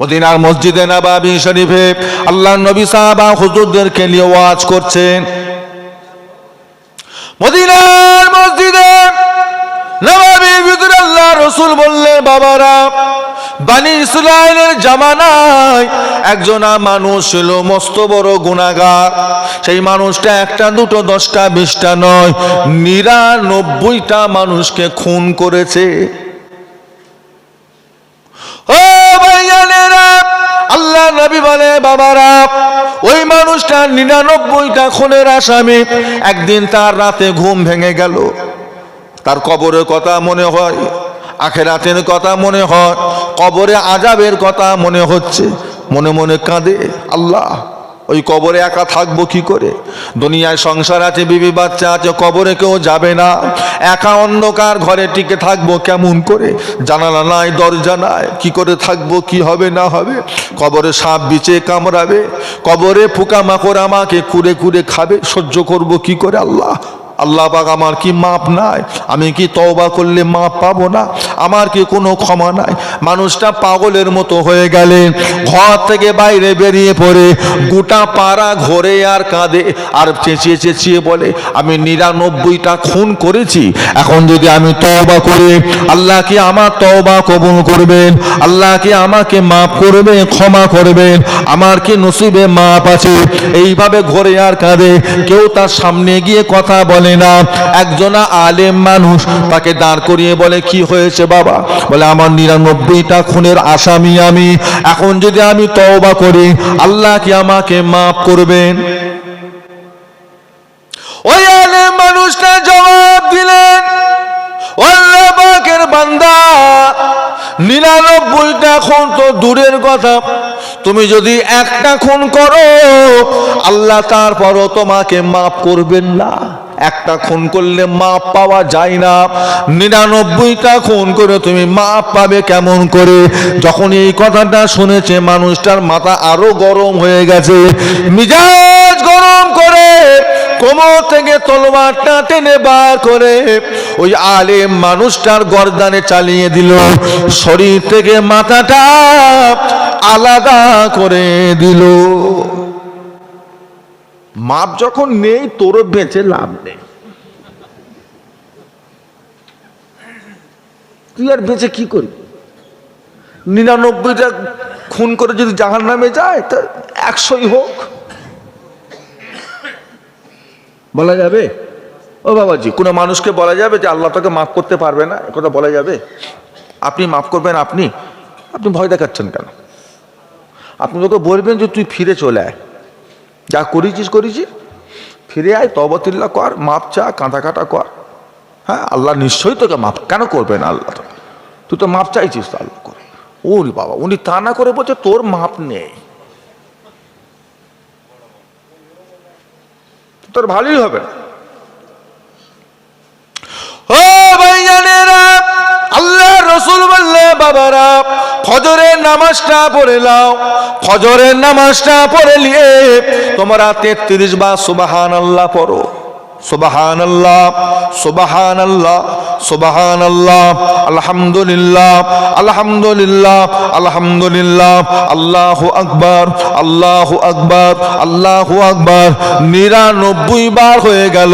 মদিনার মসজিদে নাবাবি শরীফে আল্লাহ নবী সাহাবা হুজুরদেরকে নিয়ে ওয়াজ করছেন। মদিনার মসজিদে নবাবির ভিতরে আল্লাহ রসুল বললেন বাবারা, বানি ইসরায়েলের জামানায় একজনা মানুষ ছিল, মস্ত বড় গুণাগার সেই মানুষটা একটা, দুটো, দশটা, বিশটা নয়, নিরানব্বইটা মানুষকে খুন করেছে। ও আল্লাহ নবী বলে, বাবারা, ওই মানুষটা নিরানব্বইটা খুনের আসামি। একদিন তার রাতে ঘুম ভেঙে গেল। তার কবরের কথা মনে হয়, আখেরাতের কথা মনে হয়, কবরে আজাবের কথা মনে হচ্ছে। মনে মনে কাঁদে আল্লাহ। ওই কবরে একা থাকব কি করে? দুনিয়ায় সংসার আছে, বিবি বাচ্চা আছে, কবরে কেউ যাবে না। একা অন্ধকার ঘরে টিকে থাকব কেমন করে? জানালা নাই, দরজা নাই, কি করে থাকব, কি হবে, না হবে? কবরে সাপ বিচে কামড়াবে, কবরে পোকামাকড় আমাকে কুড়ে কুড়ে খাবে, সহ্য করব কি করে আল্লাহ? আল্লাহ পাক আমার কি মাপ নাই? আমি কি তওবা করলে মাপ পাবো না? আমার কি কোনো ক্ষমা নাই? মানুষটা পাগলের মতো হয়ে গেলেন ঘর থেকে বাইরে বেরিয়ে পড়ে, গোটা পাড়া ঘরে আর কাঁদে, আর চেঁচিয়ে চেঁচিয়ে বলে, আমি নিরানব্বইটা খুন করেছি, এখন যদি আমি তওবা করি, আল্লাহ কি আমার তওবা কবুল করবেন? আল্লাহ কি আমাকে মাফ করবেন, ক্ষমা করবেন? আমার কি নসিবে মাপ আছে? এইভাবে ঘরে আর কাঁদে, কেউ তার সামনে গিয়ে কথা বলে না। একজনা আলেম মানুষ তাকে দাঁড় করিয়ে বলে, কি হয়েছে বাবা? বলে, আমার নিরানব্বইটা খুনের আসামি আমি। এখন যদি আমি তওবা করি, আল্লাহ কি আমাকে মাফ করবেন? ওই আলেম মানুষটা জবাব দিলেন বান্দা, নিরানব্বইটা খুন তো দূরের কথা। তুমি যদি একটা খুন করো, আল্লাহ তারপরও তোমাকে মাফ করবেন না। একটা খুন করলে মাপ পাওয়া যায় না। নিরানব্বইটা খুন করে তুমি মাপ পাবে কেমন করে? যখন এই কথাটা শুনেছে মানুষটার মাথা আরও গরম হয়ে গেছে। মিজাজ গরম করে কোমর থেকে তলোয়ারটা টেনে বার করে ওই আলেম মানুষটার গর্দানে চালিয়ে দিল। শরীর থেকে মাথাটা আলাদা করে দিল। মাপ যখন নেই তোর বেঁচে লাভ নেই। তুই আর বেঁচে কি করবি নিরানব্বইটা খুন করে যদি জাহান নামে যায়, তা একশোই হোক। বলা যাবে? ও বাবাজি, কোনো মানুষকে বলা যাবে যে আল্লাহ তোকে মাফ করতে পারবে না? কথা বলা যাবে? আপনি মাফ করবেন আপনি? আপনি ভয় দেখাচ্ছেন কেন? আপনি তোকে বলবেন যে তুই ফিরে চলে আয়। যা করেছিস করেছিস। ফিরে আয় তবতিল্লা কর, মাপ চা কাঁদা কাটা কর। হ্যাঁ আল্লাহ নিশ্চয়ই তোকে মাপ কেন করবেন আল্লাহ তো তুই তো মাপ চাইছিস তো আল্লাহ করে ওরে বাবা, উনি তা না করে বলছে তোর মাপ নেই। তোর ভালোই হবে না। ও রসুল বললে, বাবারা, ফজরের নামাজটা পড়ে লাও ফজরের নামাজটা পড়ে নিয়ে তোমরা তেত্রিশ বা সুবাহান আল্লাহ পড়ো। সুবাহান আল্লাহ সুবাহান আল্লাহ সুবাহান আলহামদুলিল্লাহ আলহামদুলিল্লাহ আলহামদুলিল্লাহ, আল্লাহ আকবার, আল্লাহ আল্লাহ নিরানব্বই বার হয়ে গেল,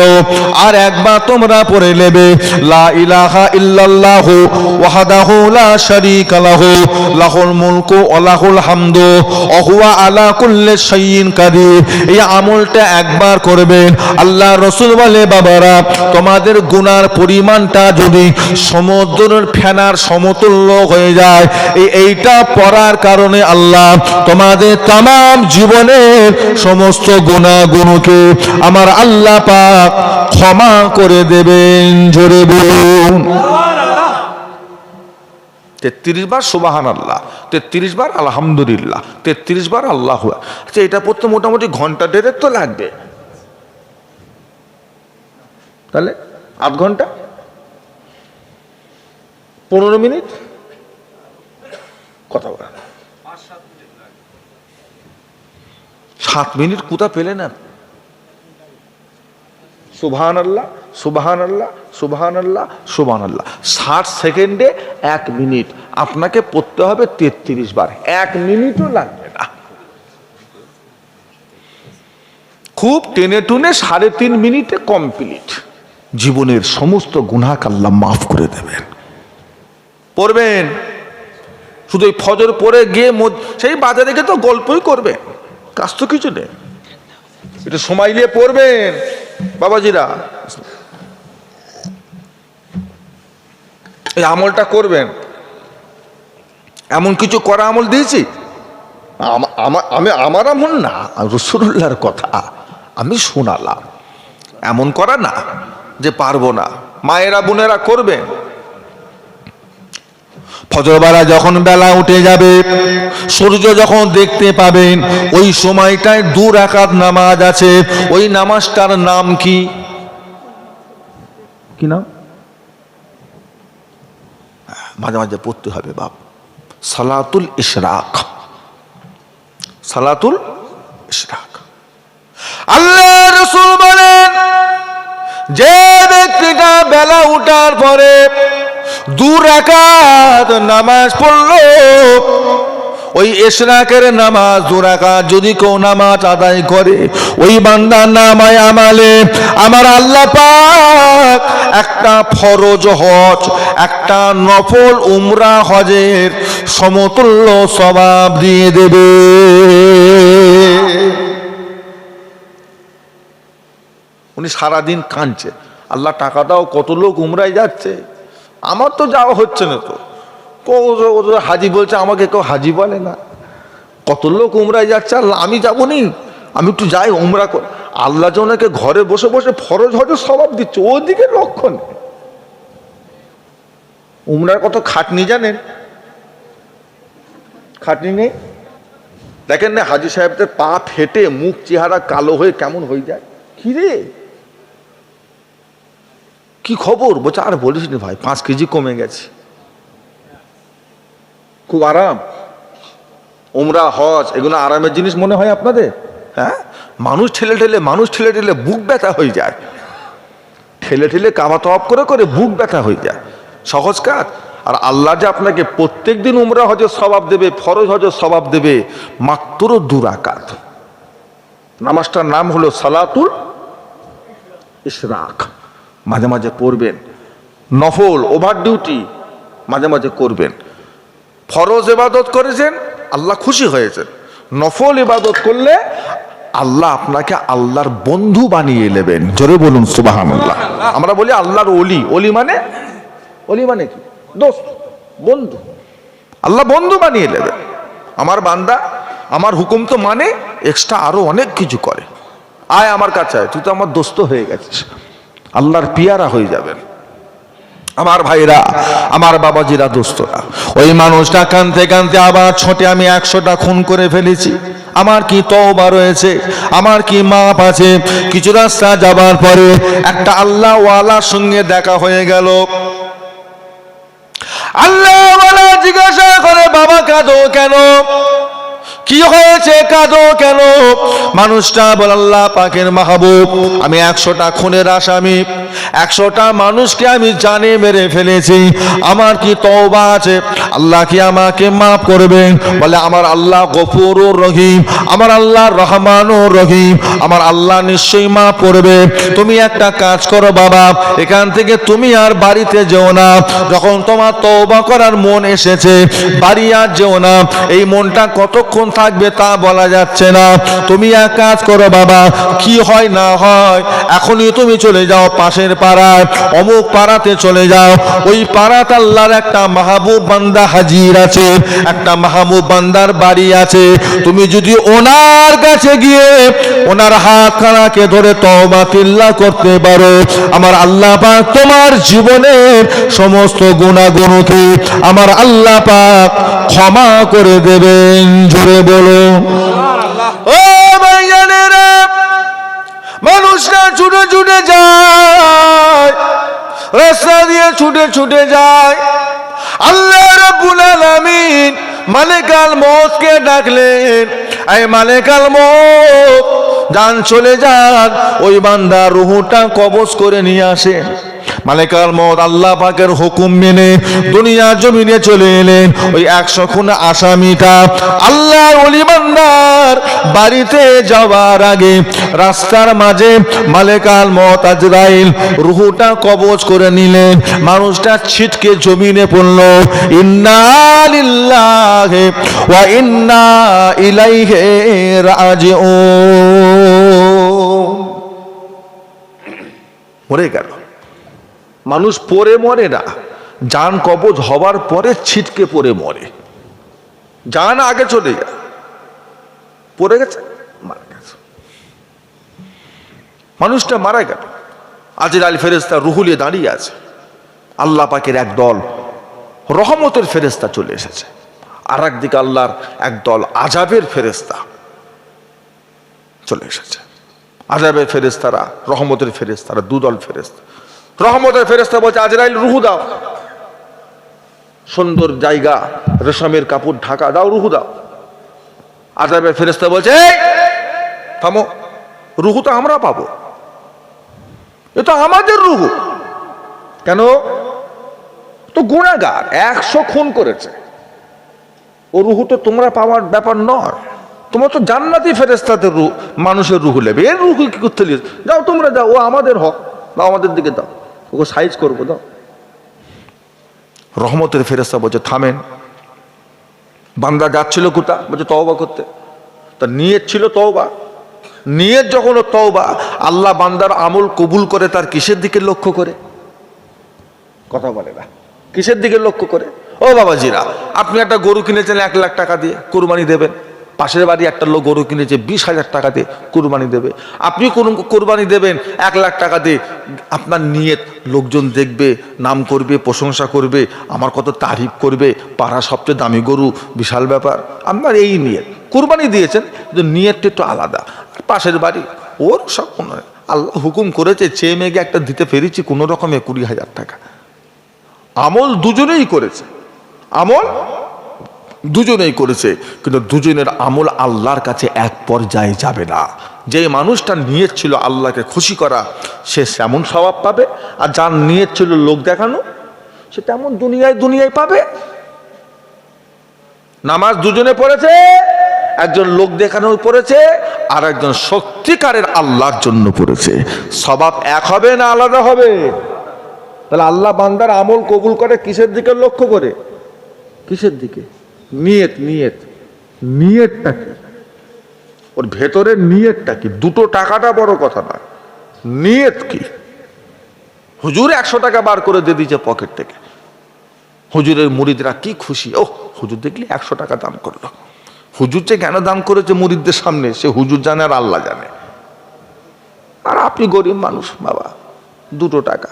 আর একবার তোমরা পড়ে নেবে এই আমলটা একবার করবেন আল্লাহ রাসূল বলে, বাবারা, তোমাদের গুনার পরিমাণটা যদি সমুদ্রের ফেনার সমতুল্য হয়ে যায়, এই এইটা পড়ার কারণে আল্লাহ তোমাদের তাম জীবনের সমস্ত গুণাগুণকে আমার আল্লাহ পাক ক্ষমা করে দেবেন। জোরে বলুন। তেত্রিশ বার সুবাহান আল্লাহ তেত্রিশ বার আলহামদুলিল্লাহ, তেত্রিশ বার আল্লাহ আচ্ছা এটা পড়তে মোটামুটি ঘণ্টা দেড়েক তো লাগবে। তাহলে আধ ঘণ্টা? পনেরো মিনিট? কথা বলা। সাত মিনিট কোথা পেলে না সুবহান আল্লাহ সুবহান আল্লাহ সুবহান আল্লাহ সুবহান আল্লাহ ষাট সেকেন্ডে এক মিনিট। আপনাকে পড়তে হবে তেত্রিশ বার। এক মিনিটও লাগবে না। খুব টেনে টুনে সাড়ে তিন মিনিটে কমপ্লিট। জীবনের সমস্ত গুনাহ আল্লাহ মাফ করে দেবেন। পড়বেন। শুধু এই ফজর পরে গিয়ে সেই বাজারে গিয়ে তো গল্পই করবে। কাজ তো কিছু নেই। এটা সময় নিয়ে পড়বেন, বাবাজিরা। এই আমলটা করবেন। এমন কিছু করা আমল দিয়েছি? আমি আমার আমল না রসুল্লাহর কথা। আমি শোনালাম। এমন করা না যে পারব না। মায়েরা, বোনেরা করবেন। ফজরবেলা যখন বেলা উঠে যাবে, সূর্য যখন দেখতে পাবেন, ওই সময়টায় দু রাকাত নামাজ আছে। ওই নামাজটার নাম কি? কি নাম? মাঝে মাঝে পড়তে হবে বাপ। সালাতুল ইশরাক। সালাতুল ইশরাক। আল্লাহ রসুল বলেন, যে ব্যক্তিটা বেলা উঠার পরে দু রাকাত নামাজ পড়ল। ওই এশরাকের নামাজ দু রাকাত যদি কেউ নামাজ আদায় করে, ওই বান্দার নামায় আমালে। আমার আল্লাহ পাক একটা ফরজ হজ, একটা নফল উমরা হজের সমতুল্য স্বভাব দিয়ে দেবে। উনি সারাদিন কাঁদছে। আল্লাহ টাকা দাও, কত লোক উমরায় যাচ্ছে। আমার তো যাওয়া হচ্ছে না তো। হাজি বলছে, আমাকে কেউ হাজি বলে না। কত লোক উমরায় যাচ্ছে, আল্লাহ, আমি যাব নি। আমি একটু যাই, উমরা কর। আল্লাহ যে ঘরে বসে বসে ফরজ হজের স্বভাব দিচ্ছে ওদিকে লক্ষ্য নেই উমরার কত খাটনি জানেন? খাটনি নেই? দেখেন না হাজি সাহেবদের পা ফেটে মুখ চেহারা কালো হয়ে কেমন হয়ে যায়। কি রে? কি খবর? বলছে, আর বলিস নি ভাই, পাঁচ কেজি কমে গেছে। খুব আরাম। ওমরা হজ, এগুলো আরামের জিনিস মনে হয় আপনাদের? হ্যাঁ? মানুষ ঠেলে ঠেলে, মানুষ ঠেলে ঠেলে বুক ব্যথা হয়ে যায়। ঠেলে ঠেলে কাবা তপ করে করে বুক ব্যথা হয়ে যায়। সহজ কাজ। আর আল্লাহ যে আপনাকে প্রত্যেক দিন উমরা, হজের স্বভাব দেবে, ফরজ, হজের স্বভাব দেবে, মাত্র দুরাকাত। নামাজটার নাম হলো সালাতুল ইশরাক। মাঝে মাঝে করবেন। নফল ওভার ডিউটি মাঝে মাঝে করবেন। ফরজ এবাদত করেছেন, আল্লাহ খুশি হয়েছেন। নফল ইবাদত করলে আল্লাহ আপনাকে আল্লাহর বন্ধু বানিয়ে নেবেন। জোরে বলুন সুবাহান আমরা বলি আল্লাহর অলি অলি মানে? অলি মানে কি? দোস্ত, বন্ধু। আল্লাহ বন্ধু বানিয়ে নেবেন। আমার বান্দা, আমার হুকুম তো মানে এক্সট্রা আরও অনেক কিছু করে। আয় আমার কাছে, আয়। তুই তো আমার দোস্ত হয়ে গেছিস। আল্লাহর পিয়ারা হয়ে যাবেন। আমার ভাইরা, আমার বাবাজিরা, দোস্তরা, ওই মানুষটা কানতে কানতে আবার ছোটে আমি একশোটা খুন করে ফেলেছি। আমার কি তওবা রয়েছে? আমার কি মাপ আছে? কিছু রাস্তা যাবার পরে একটা আল্লাহ ওয়ালার সঙ্গে দেখা হয়ে গেল। আল্লাহ জিজ্ঞাসা করে, বাবা, কাঁদো কেন? কি হয়েছে কাঁদো কেন? মানুষটা বল, আল্লাহ পাকের মাহবুব, আমি একশোটা খুনের আসামি, একশোটা মানুষকে আমি জানে মেরে ফেলেছি। আমার কি তওবা আছে? আল্লাহ কি আমাকে মাফ করবেন? বলে, আমার আল্লাহ গফুরুর রহিম, আমার আল্লাহ রহমানুর রহিম, আমার আল্লাহ নিশ্চয়ই মাফ করবে। তুমি একটা কাজ করো বাবা, এখান থেকে তুমি আর বাড়িতে যেও না। যখন তোমার তওবা করার মন এসেছে, বাড়ি আর যেও না। এই মনটা কতক্ষণ থাকবে তা বলা যাচ্ছে না। তুমি এক কাজ করো বাবা, কি হয় না হয়, এখনই তুমি চলে যাও পাশের পাড়ায়, অমুক পাড়াতে চলে যাও। ওই পাড়াত আল্লাহর একটা মাহবুব বান্দা হাজির আছে, একটা মাহবুব বান্দার বাড়ি আছে। তুমি যদি ওনার কাছে গিয়ে ওনার হাত খানাকে ধরে তওবা তিল্লা করতে পারো, আমার আল্লাহ পাক তোমার জীবনের সমস্ত গুণাগুণকে আমার আল্লাহ পাক ক্ষমা করে দেবেন জুড়ে বলো। ও ভাইজানেরা মানুষরা ছুটে ছুটে যায়, রাস্তা দিয়ে ছুটে ছুটে যায়। আল্লাহ রাব্বুল আলামিন মালিকাল মৌতকে ডাকলেন এই মালিকাল মৌত যান চলে যাক ওই বান্দা রুহুটা কবজ করে নিয়ে আসে। মালিকাল মত আল্লাহ পাকের হুকুম মেনে দুনিয়া জমিনে চলে এলেন। ওই একশো খুন আসামিটা আল্লাহর অলিমান্দার বাড়িতে যাওয়ার আগে রাস্তার মাঝে মালেকাল মত আজরাইল রুহুটা কবজ করে নিলেন। মানুষটা ছিটকে জমিনে পড়ল। ইন্না লিল্লাহি ওয়া ইন্না ইলাইহি রাজিউন। মরে গেল। মানুষ পরে মরে না। যান কবজ হবার পরে ছিটকে পরে মরে। যান আগে চলে যায়। পড়ে গেছে? মারা গেছে। মানুষটা মারা গেল। আজির আল ফেরেস্তা রুহুলিয়ে দাঁড়িয়ে আছে। আল্লাহ পাকের এক দল, রহমতের ফেরেস্তা চলে এসেছে। আর একদিকে আল্লাহর এক দল আজাবের ফেরেস্তা চলে এসেছে। আজাবের ফেরেস্তারা রহমতের ফেরেস্তারা দুদল ফেরেস্তা রহমতের ফেরেস্তা বলছে আজরাইল রুহু দাও। সুন্দর জায়গা রেশমের কাপড় ঢাকা দাও রুহু দাও। আজাবের ফেরেস্তা বলছে "এই, থামো রুহু তো আমরা পাবো। এ তো আমাদের রুহু। কেন? তো গুণাগার একশো খুন করেছে। ও রুহু তো তোমরা পাওয়ার ব্যাপার নয়। তোমার তো জান্নাতি ফেরেস্তাদের রু মানুষের রুহু নেবে। এর রুহু কি করতে যাও তোমরা যাও ও আমাদের হক। বা আমাদের দিকে দাও ওকে সাইজ করব দাও। রহমতের ফেরেস্তা বলছে, থামেন। বান্দা যাচ্ছিল কোথা বলছে, তওবা করতে। তা নিয়ত ছিল তওবা। নিয়ত যখন তওবা, আল্লাহ বান্দার আমল কবুল করে তার কিসের দিকে লক্ষ্য করে? কথা বলে না। কিসের দিকে লক্ষ্য করে? ও বাবাজিরা, আপনি একটা গরু কিনেছেন, এক লাখ টাকা দিয়ে। কুরবানি দেবেন। পাশের বাড়ি একটা লোক গরু কিনেছে, বিশ হাজার টাকা দিয়ে কুরবানি দেবে। আপনি কোরবানি দেবেন, এক লাখ টাকা দিয়ে আপনার নিয়ত, লোকজন দেখবে, নাম করবে, প্রশংসা করবে, আমার কত তারিফ করবে, পাড়া সবচেয়ে দামি গরু, বিশাল ব্যাপার। আপনার এই নিয়ত। কুরবানি দিয়েছেন, কিন্তু নিয়তটা একটু আলাদা। পাশের বাড়ি, ওর সব কোনো নয়। আল্লাহ হুকুম করেছে, চেয়ে মেঘে একটা দিতে পেরেছি কোনো রকমে কুড়ি হাজার টাকা। আমল দুজনেই করেছে। আমল দুজনেই করেছে, কিন্তু দুজনের আমল আল্লাহর কাছে এক পর্যায়ে যাবে না। যে মানুষটা নিয়ত ছিল আল্লাহকে খুশি করা, সে তেমন স্বভাব পাবে, আর যার নিয়ত ছিল লোক দেখানো, সে তেমন দুনিয়ায় দুনিয়ায় পাবে। নামাজ দুজনে পড়েছে, একজন লোক দেখানো পড়েছে, আর একজন সত্যিকারের আল্লাহর জন্য পড়েছে। স্বভাব এক হবে না আলাদা হবে? তাহলে আল্লাহ বান্দার আমল কবুল করে কিসের দিকে লক্ষ্য করে? কিসের দিকে? নিয়ত নিয়ত। নিয়তটা কি? ওর ভেতরের নিয়তটা কি? দুটো টাকাটা বড় কথা না। নিয়ত কি? হুজুর একশো টাকা বার করে দিয়ে দিয়েছে পকেট থেকে। হুজুরের মুরিদরা কি খুশি। ও হুজুর দেখলি একশো টাকা দান করল। হুজুর যে কেন দান করেছে মুরিদদের সামনে, সে হুজুর জানে আর আল্লাহ জানে। আর আপনি গরিব মানুষ, বাবা, দুটো টাকা,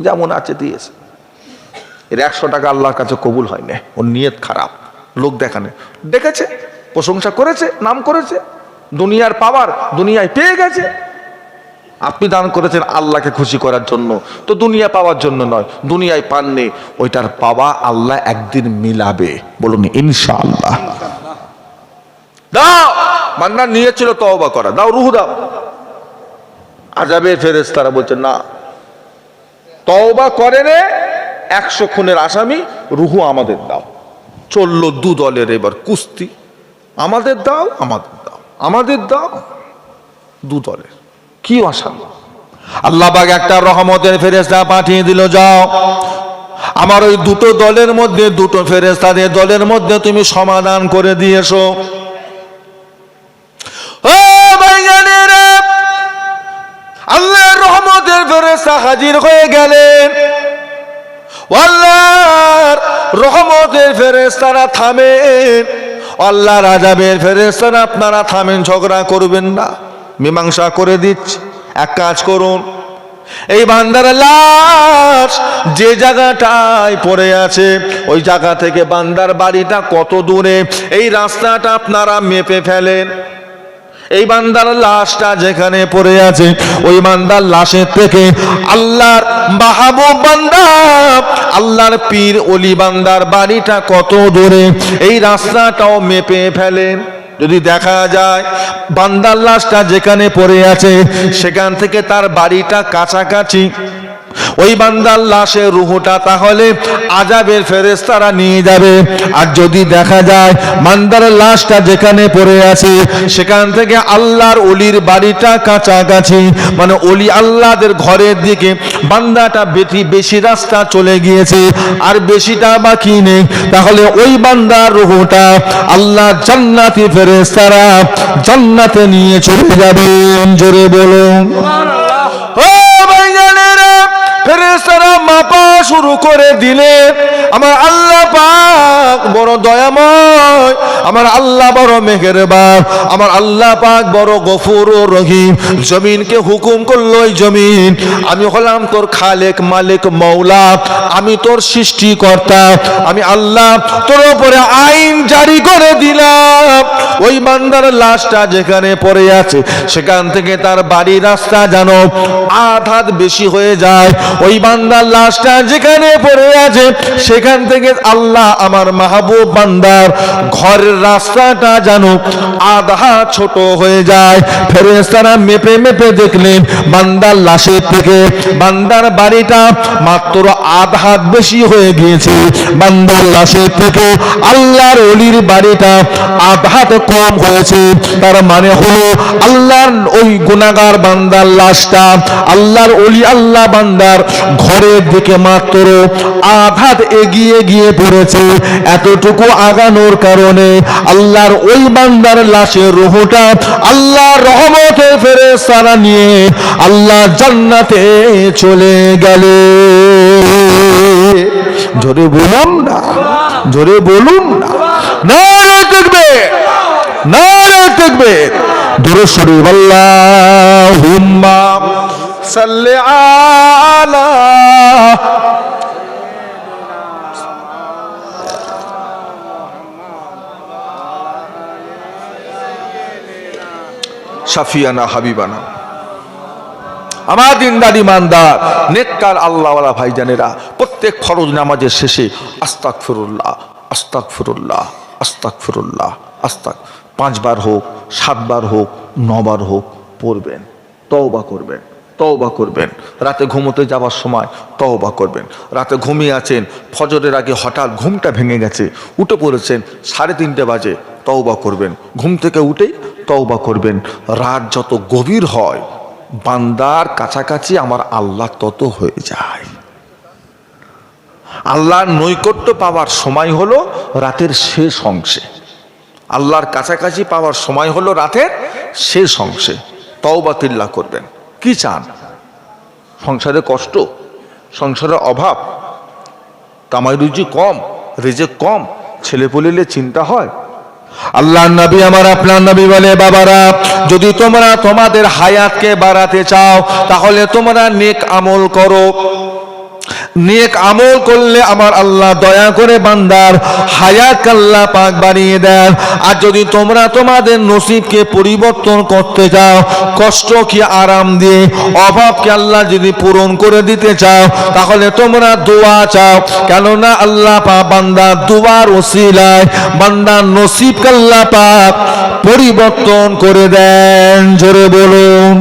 যেমন আছে দিয়েছে। এর একশো টাকা আল্লাহর কাছে কবুল হয় না ওর নিয়ত খারাপ। লোক দেখানে। দেখেছে, প্রশংসা করেছে, নাম করেছে, দুনিয়ার পাওয়ার দুনিয়ায় পেয়ে গেছে। আপনি দান করেছেন আল্লাহকে খুশি করার জন্য। তো দুনিয়া পাওয়ার জন্য নয়, দুনিয়ায় পাননি। ওইটার পাওয়া আল্লাহ একদিন মিলাবে। বলুন, ইনশাআল্লাহ। দাও! মান্না নিয়েছিল তওবা করা। দাও, রুহু দাও। আজাবে ফেরেস তারা বলছে, না। তওবা করে রে একশো খুনের আসামি রুহু আমাদের দাও। চলল দু দলের এবার কুস্তি। আমাদের দাও আমাদের দাও আমাদের দাও। দু দলের। কি অসান্য আল্লাহ পাক একটা রহমতের ফেরেস্তা পাঠিয়ে দিল, যাও। আমার ওই দুটো দলের মধ্যে, দুটো ফেরেস্তাদের দলের মধ্যে তুমি সমাধান করে দিয়েছ। আল্লাহর রহমতের ফেরেস্তা হাজির হয়ে গেলেন। আল্লাহর রহমতের ফেরেস্তারা থামেন। আল্লাহর আজাবের ফেরেস্তারা আপনারা থামেন, ঝগড়া করবেন না। মীমাংসা করে দিচ্ছি। এক কাজ করুন। এই বান্দার লাশ যে জায়গাটায় পড়ে আছে, ওই জায়গা থেকে বান্দার বাড়িটা কত দূরে? এই রাস্তাটা আপনারা মেপে ফেলেন। এই বান্দার লাশটা যেখানে পড়ে আছে, ওই বান্দার লাশের থেকে আল্লাহর মাহবুব বান্দা, আল্লাহর পীর অলি বান্দার বাড়িটা কত দূরে? এই রাস্তাটাও মেপে ফেলেন যদি দেখা যায়, বান্দার লাশটা যেখানে পড়ে আছে, সেখান থেকে তার বাড়িটা কাছাকাছি ওই বান্দার লাশের রুহুটা তাহলে আজাবের ফেরেস্তারা নিয়ে যাবে। আর যদি দেখা যায় বান্দার লাশটা যেখানে পড়ে আছে সেখান থেকে আল্লাহর অলির বাড়িটা কাছাকাছি মানে অলি আল্লাহদের ঘরের দিকে বান্দাটা বেশি বেশি রাস্তা চলে গিয়েছে আর বেশিটা বাকি নেই। তাহলে ওই বান্দার রুহুটা আল্লাহ জান্নাতি ফেরেস্তারা জান্নাতে নিয়ে চলে যাবে। জোরে বলুন। ও শুরু করে দিলে আমার আল্লাহ পাক বড় দয়াময়, আমার আল্লাহ বড় মেহেরবান, আমার আল্লাহ পাক বড় গফুর ও রহিম। জমিনকে হুকুম করল এই জমিন। আমি হলাম তোর খালেক মালিক মৌলা, আমি তোর সৃষ্টিকর্তা, আমি আল্লাহ তোর উপরে আইন জারি করে দিলাম। ওই বান্দার লাশটা যেখানে পড়ে আছে, সেখান থেকে তার বাড়ির রাস্তা যেন আধ হাত বেশি হয়ে যায়। ওই বান্দার লাশটা যেখানে পড়ে আছে সেখান থেকে আল্লাহ আমার মাহবুব বান্দার ঘরের রাস্তাটা যেন আধা ছোট হয়ে যায়। ফেরেস্তারা মেপে মেপে দেখলেন বান্দার লাশের থেকে। বান্দার বাড়িটা মাত্র আধ হাত বেশি হয়ে গিয়েছে। বান্দার লাশের থেকে আল্লাহর অলির বাড়িটা আধ হাত কম হয়েছে। তার মানে হলো আল্লাহর ওই গুনাগার বান্দার লাশটা আল্লাহর অলি আল্লাহ বান্দার ঘরের দিকে মাত্র আঘাত এগিয়ে গিয়ে পড়েছে, এতটুকু আগানোর কারণে আল্লাহর ওই বান্দার লাশের রুহটা আল্লাহর রহমতে ফেরে সারা নিয়ে আল্লাহ জান্নাতে চলে গেল। জোরে বলুন না, জোরে বলুন না। না দেখবে না দেখবে দূর শরীফ, আল্লাহুম্মা সাল্লি আলা শাফিয়ানা, হাবিবানা। আমার দিনদার ইমানদার নেককার আল্লাহওয়ালা ভাইজানেরা, প্রত্যেক ফরজ নামাজের শেষে আস্তাক ফিরুল্লাহ আস্তাক ফিরুল্লাহ আস্তাক ফিরুল্লাহ আস্তাক পাঁচবার হোক, সাতবার হোক, নবার হোক, পড়বেন, তওবা করবেন তওবা করবেন। রাতে ঘুমোতে যাওয়ার সময় তওবা করবেন। রাতে ঘুমিয়ে আছেন, ফজরের আগে হঠাৎ ঘুমটা ভেঙে গেছে, উঠে পড়েছেন, সাড়ে তিনটে বাজে, তওবা করবেন। ঘুম থেকে উঠেই তওবা করবেন। রাত যত গভীর হয়, বান্দার কাছাকাছি আমার আল্লাহ তত হয়ে যায়। আল্লাহর নৈকট্য পাওয়ার সময় হলো রাতের শেষ অংশে। আল্লাহর কাছাকাছি পাওয়ার সময় হলো রাতের শেষ অংশে। তওবাতিল্লা করবেন। কি চান? সংসারে কষ্ট? সংসারে অভাব? কামাই রুজি কম রেজে কম? ছেলে পলিলে চিন্তা হয়? আল্লাহ নবী আমার আপনার নবী বলে, বাবারা, যদি তোমরা তোমাদের হায়াতকে বাড়াতে চাও, তাহলে তোমরা নেক আমল করো। নেক আমল করলে আমার আল্লাহ দয়া করে বান্দার হায়াত আল্লাহ পাক বাড়িয়ে দেন। আর যদি তোমরা তোমাদের নসিবকে পরিবর্তন করতে চাও, কষ্ট কি আরাম দিয়ে অভাবকে আল্লাহ যদি পূরণ করে দিতে চাও, তাহলে তোমরা দোয়া চাও। কেননা আল্লাহ পাক বান্দা দুয়ার ওসিলায় বান্দার নসিব আল্লাহ পাক পরিবর্তন করে দেন। জোরে বলুন।